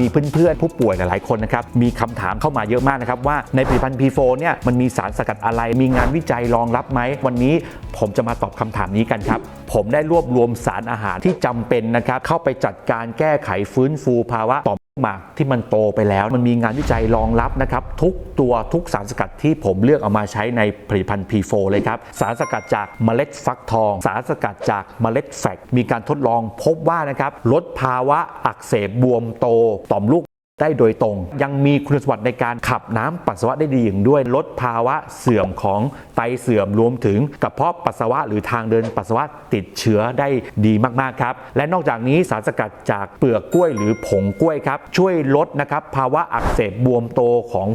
มีเพื่อนๆผู้ป่วยหลายๆคนนะครับมีคำถามเข้ามาเยอะมากนะครับว่าในผลิตภัณฑ์ P4 เนี่ยมันมีสารสกัดอะไรมีงานวิจัยรองรับไหมวันนี้ผมจะมาตอบคำถามนี้กันครับผมได้รวบรวมสารอาหารที่จำเป็นนะครับเข้าไปจัดการแก้ไขฟื้นฟูภาวะต่อม หมากที่มันโตไปแล้วมันมีงานวิจัยรองรับนะครับ ทุกตัวทุกสารสกัดที่ผมเลือกเอามาใช้ในผลิตภัณฑ์ P4 เลยครับ สารสกัดจากเมล็ดฟักทอง สารสกัดจากเมล็ดแฟกมีการทดลองพบว่านะครับลดภาวะอักเสบบวมโตต่อมลูก ได้โดยตรง ยังมีคุณสมบัติในการขับน้ำปัสสาวะได้ดีอย่างด้วยลดภาวะเสื่อมของไตเสื่อมรวมถึงกระเพาะปัสสาวะหรือทางเดินปัสสาวะติดเชื้อได้ดีมากๆครับ และนอกจากนี้สารสกัดจากเปลือกกล้วยหรือผงกล้วยครับช่วยลดนะครับภาวะอักเสบบวมโตของ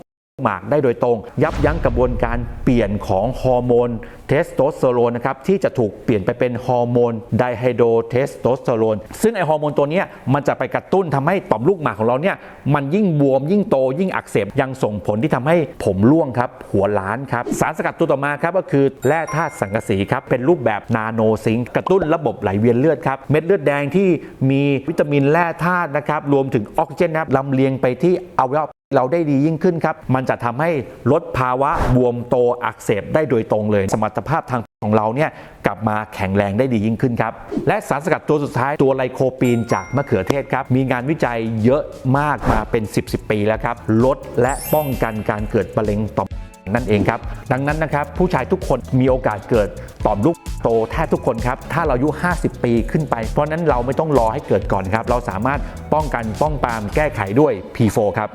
หมากได้โดยตรง ยับยั้งกระบวนการเปลี่ยนของฮอร์โมนเทสโทสเตอโรนนะครับที่จะถูกเปลี่ยนไปเป็นฮอร์โมนไดไฮโดเทสโทสเตอโรนซึ่งไอฮอร์โมนตัวนี้มันจะไปกระตุ้นทำให้ต่อมลูกหมากของเราเนี่ยมันยิ่งบวมยิ่งโตยิ่งอักเสบยังส่งผลที่ทำให้ผมร่วงครับ หัวล้านครับ สารสกัดตัวต่อมาครับก็คือแร่ธาตุสังกะสีครับ เป็นรูปแบบนาโนซิงกระตุ้นระบบไหลเวียนเลือดครับเม็ดเลือดแดงที่มีวิตามินแร่ธาตุนะครับรวมถึงออกซิเจนนะครับลำเลียงไปที่อวัยวะ เราได้ดียิ่งขึ้นครับ มันจะทำให้ลดภาวะบวมโตอักเสบได้โดยตรงเลย สมรรถภาพทางของเราเนี่ยกลับมาแข็งแรงได้ดียิ่งขึ้นครับ และสารสกัดตัวสุดท้ายตัวไลโคปีนจากมะเขือเทศครับ มีงานวิจัยเยอะมากมาเป็น 10 10 ปีแล้วครับ ลดและป้องกันการเกิดมะเร็งต่อมนั่นเองครับ ดังนั้นนะครับผู้ชายทุกคนมีโอกาสเกิดต่อมลูกโตแทบทุกคนครับ ถ้าเราอายุ 50 ปีขึ้นไป เพราะฉะนั้นเราไม่ต้องรอให้เกิดก่อนครับ เราสามารถป้องกันป้องปรามแก้ไขด้วย P4 ครับ